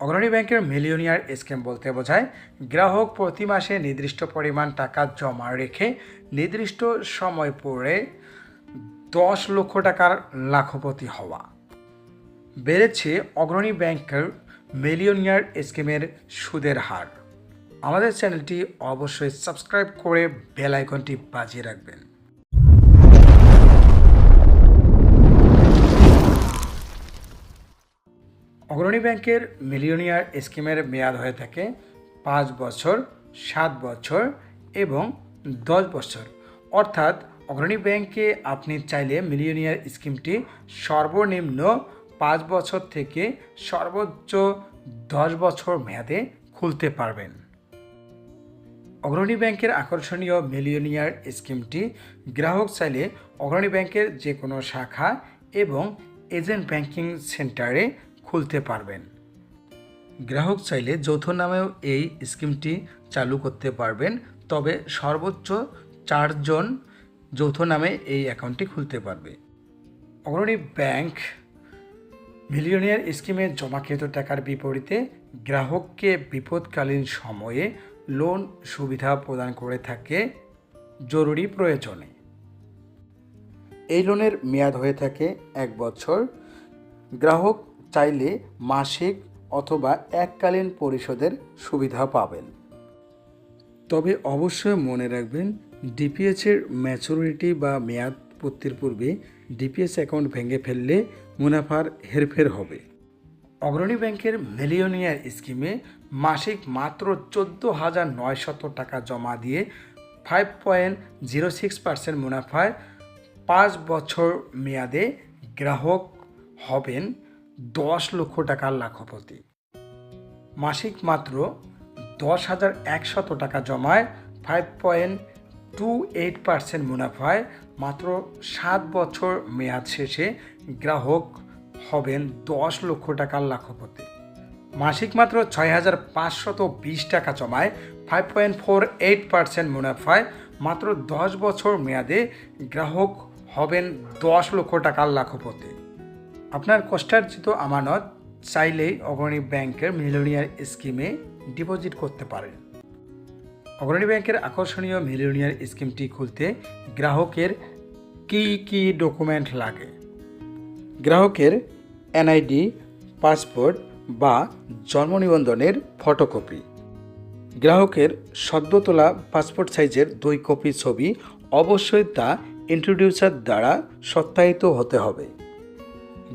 অগ্রণী ব্যাংকের millionaire scheme বলতে বোঝায়, গ্রাহক প্রতি মাসে নির্দিষ্ট পরিমাণ টাকা জমা রেখে নির্দিষ্ট সময় পরে দশ লক্ষ টাকার লাখপতি হওয়া। বেড়েছে অগ্রণী ব্যাংকের মিলিয়নিয়ার স্কিমের সুদের হার। আমাদের চ্যানেলটি অবশ্যই সাবস্ক্রাইব করে বেল আইকনটি বাজিয়ে রাখবেন। অগ্রণী ব্যাংকের মিলিয়নিয়ার স্কিমের মেয়াদ হয়ে থাকে পাঁচ বছর, সাত বছর এবং দশ বছর। অর্থাৎ অগ্রণী ব্যাংকে আপনি চাইলে মিলিয়নিয়ার স্কিমটি সর্বনিম্ন পাঁচ বছর থেকে সর্বোচ্চ দশ বছর মেয়াদে খুলতে পারবেন। অগ্রণী ব্যাংকের আকর্ষণীয় মিলিয়নিয়ার স্কিমটি গ্রাহক চাইলে অগ্রণী ব্যাংকের যে কোনো শাখা এবং এজেন্ট ব্যাংকিং সেন্টারে খুলতে পারবেন। গ্রাহক চাইলে যৌথ নামেও এই স্কিমটি চালু করতে পারবেন, তবে সর্বোচ্চ চারজন যৌথ নামে এই অ্যাকাউন্টটি খুলতে পারবে। অগ্রণী ব্যাংক মিলিয়নিয়ার স্কিমে জমাকৃত টাকার বিপরীতে গ্রাহককে বিপদকালীন সময়ে লোন সুবিধা প্রদান করে থাকে জরুরি প্রয়োজনে। এই লোনের মেয়াদ হয়ে থাকে এক বছর। গ্রাহক চাইলে মাসিক অথবা এককালীন পরিশোধের সুবিধা পাবেন। তবে অবশ্যই মনে রাখবেন ডিপিএসের ম্যাচুরিটি বা মেয়াদ পূর্তির পূর্বে ডিপিএস অ্যাকাউন্ট ভেঙে ফেললে মুনাফার হেরফের হবে। অগ্রণী ব্যাংকের মিলিয়নিয়ার স্কিমে মাসিক মাত্র চোদ্দ হাজার নয়শত টাকা জমা দিয়ে five point zero six percent মুনাফায় পাঁচ বছর মেয়াদে গ্রাহক হবেন দশ লক্ষ টাকার লাখপতি। মাসিক মাত্র দশ হাজার একশত টাকা জমায় five point two eight percent মুনাফায় মাত্র সাত বছর মেয়াদ শেষে গ্রাহক হবেন দশ লক্ষ টাকার লাখপতি। মাসিক মাত্র ছয় হাজার পাঁচশত বিশ টাকা জমায় five point four eight percent মুনাফায় মাত্র দশ বছর মেয়াদে গ্রাহক হবেন দশ লক্ষ টাকার লাখপতি। আপনার কষ্টার্জিত আমানত চাইলেই অগ্রণী ব্যাংকের মিলিয়নিয়ার স্কিমে ডিপোজিট করতে পারেন। অগ্রণী ব্যাংকের আকর্ষণীয় মিলিয়নিয়ার স্কিমটি খুলতে গ্রাহকের কী কী ডকুমেন্ট লাগে? গ্রাহকের এনআইডি, পাসপোর্ট বা জন্ম নিবন্ধনের ফটোকপি। গ্রাহকের সদ্য তোলা পাসপোর্ট সাইজের দুই কপি ছবি অবশ্যই তা ইন্ট্রোডিউসার দ্বারা সত্যায়িত হতে হবে।